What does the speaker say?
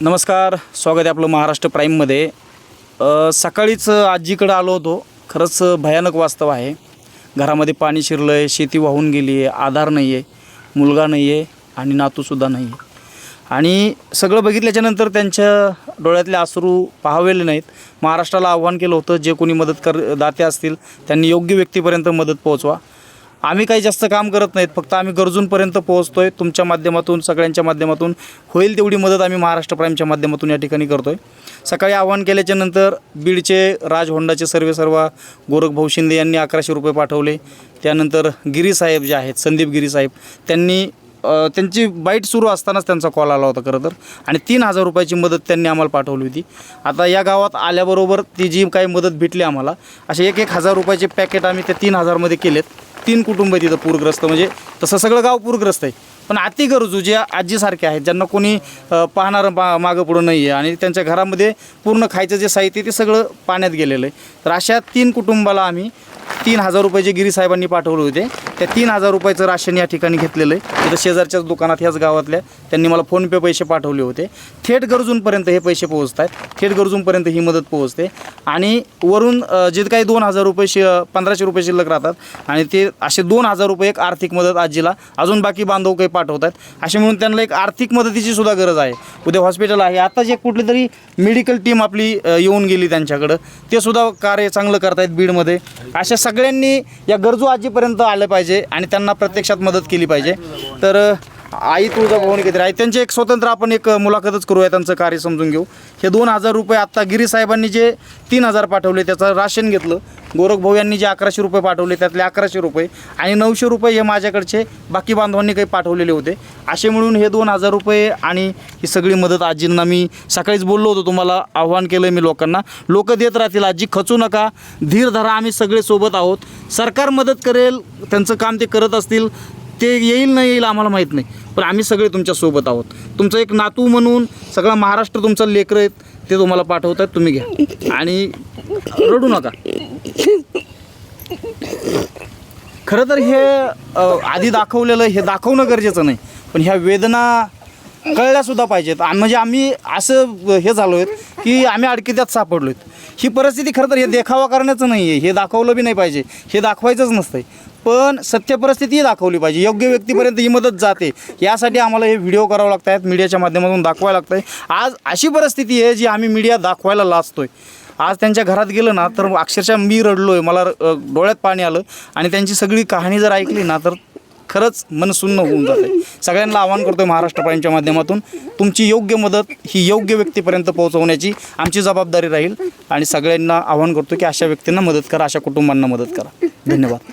नमस्कार स्वागत आहे आपलं महाराष्ट्र प्राईममध्ये सकाळीच आजीकडं आलो होतो. खरंच भयानक वास्तव आहे. घरामध्ये पाणी शिरलं आहे शेती वाहून गेली आहे आधार नाही आहे मुलगा नाही आहे आणि नातूसुद्धा नाही आहे आणि सगळं बघितल्याच्यानंतर त्यांच्या डोळ्यातले आसरू पाहावेले नाहीत. महाराष्ट्राला आव्हान केलं होतं जे कोणी मदत कर दाते असतील त्यांनी योग्य व्यक्तीपर्यंत मदत पोहोचवा. आम्ही काही जास्त काम करत नाहीत फक्त आम्ही गरजूंपर्यंत पोहोचतो आहे तुमच्या माध्यमातून सगळ्यांच्या माध्यमातून होईल तेवढी मदत आम्ही महाराष्ट्र प्राईमच्या माध्यमातून या ठिकाणी करतो आहे सकाळी आवाहन केल्याच्यानंतर बीडचे राज होंडाचे सर्वे सर्व गोरख भाऊ शिंदे यांनी अकराशे रुपये पाठवले. त्यानंतर गिरीसाहेब जे आहेत संदीप गिरीसाहेब त्यांनी त्यांची बाईट सुरू असतानाच त्यांचा कॉल आला होता खरं तर. आणि तीन हजार रुपयाची मदत त्यांनी आम्हाला पाठवली होती. आता या गावात आल्याबरोबर ती जी काही मदत भेटली आम्हाला असे एक एक हजार रुपयाचे पॅकेट आम्ही त्या तीन हजारमध्ये केलेत. तीन कुटुंब आहे तिथं पूरग्रस्त. म्हणजे तसं सगळं गाव पूरग्रस्त आहे. पण अति गरजू जे आजीसारखे आहेत ज्यांना कोणी पाहणारं मा मागं पुढं नाही आहे आणि त्यांच्या घरामध्ये पूर्ण खायचं जे साहित्य ते सगळं पाण्यात गेलेलं आहे. तर अशा तीन कुटुंबाला आम्ही तीन हजार रुपये जे गिरीसाहेबांनी पाठवले होते त्या तीन हजार रुपयाचं राशन या ठिकाणी घेतलेलं आहे. तिथं शेजारच्याच दुकानात ह्याच गावातल्या त्यांनी मला फोनपे पैसे पाठवले होते. थेट गरजूंपर्यंत हे पैसे पोहोचत आहेत थेट गरजूंपर्यंत ही मदत पोहोचते. आणि वरून जे काही दोन हजार रुपये शि पंधराशे रुपये शिल्लक राहतात आणि ते असे दोन हजार रुपये एक आर्थिक मदत आजीला अजून बाकी बांधव काही पाठवत आहेत असे म्हणून त्यांना एक आर्थिक मदतीची सुद्धा गरज आहे. उद्या हॉस्पिटल आहे. आताच एक कुठली तरी मेडिकल टीम आपली येऊन गेली त्यांच्याकडं ते सुद्धा कार्य चांगलं करतायत बीडमध्ये. अशा सगळ्यांनी या गरजू आजीपर्यंत आलं पाहिजे. आणि त्यांना प्रत्यक्षात मदत केली पाहिजे. तर आई तुळजाभवानी काहीतरी आहे त्यांचे एक स्वतंत्र आपण एक मुलाखतच करूया त्यांचं कार्य समजून घेऊ. हे दोन हजार रुपये आत्ता गिरी साहेबांनी जे तीन हजार पाठवले त्याचं राशन घेतलं. गोरख भाऊ यांनी जे अकराशे रुपये पाठवले त्यातले अकराशे रुपये आणि नऊशे रुपये हे माझ्याकडचे बाकी बांधवांनी काही पाठवलेले होते. असे मिळून हे दोन हजार रुपये आणि ही सगळी मदत आजींना मी सकाळीच बोललो होतो तुम्हाला आव्हान केलं मी लोकांना. लोक देत राहतील आजी खचू नका. धीर धरा आम्ही सगळे सोबत आहोत. सरकार मदत करेल त्यांचं काम ते करत असतील. ते येईल नाही येईल आम्हाला माहीत नाही. पण आम्ही सगळे तुमच्यासोबत आहोत. तुमचं एक नातू म्हणून सगळा महाराष्ट्र तुमचं लेकरं आहेत ते तुम्हाला पाठवतात तुम्ही घ्या. आणि रडू नका. खरं तर हे आधी दाखवलेलं हे दाखवणं गरजेचं नाही. पण ह्या वेदना कळल्यासुद्धा पाहिजेत. आणि म्हणजे आम्ही असं हे झालो आहेत की आम्ही अडकित्यात सापडलो आहेत ही परिस्थिती खरं तर हे देखावा करण्याचं नाही आहे हे दाखवलं बी नाही पाहिजे. हे दाखवायचंच नसतंय. पण सत्य परिस्थिती दाखवली पाहिजे. योग्य व्यक्तीपर्यंत ही मदत जाते. यासाठी आम्हाला हे व्हिडिओ करावं लागत आहेत मीडियाच्या माध्यमातून दाखवायला लागतं आहे आज अशी परिस्थिती आहे जी आम्ही मीडिया दाखवायला लाजतोय. आज त्यांच्या घरात गेलं ना तर अक्षरशः मी रडलो आहे मला डोळ्यात पाणी आलं. आणि त्यांची सगळी कहाणी जर ऐकली ना तर खरंच मनसुन्न होऊन जाते सगळ्यांना आवाहन करतोय महाराष्ट्र प्राईमच्या माध्यमातून तुमची योग्य मदत ही योग्य व्यक्तीपर्यंत पोहोचवण्याची आमची जबाबदारी राहील आणि सगळ्यांना आवाहन करतो की अशा व्यक्तींना मदत करा अशा कुटुंबांना मदत करा. धन्यवाद.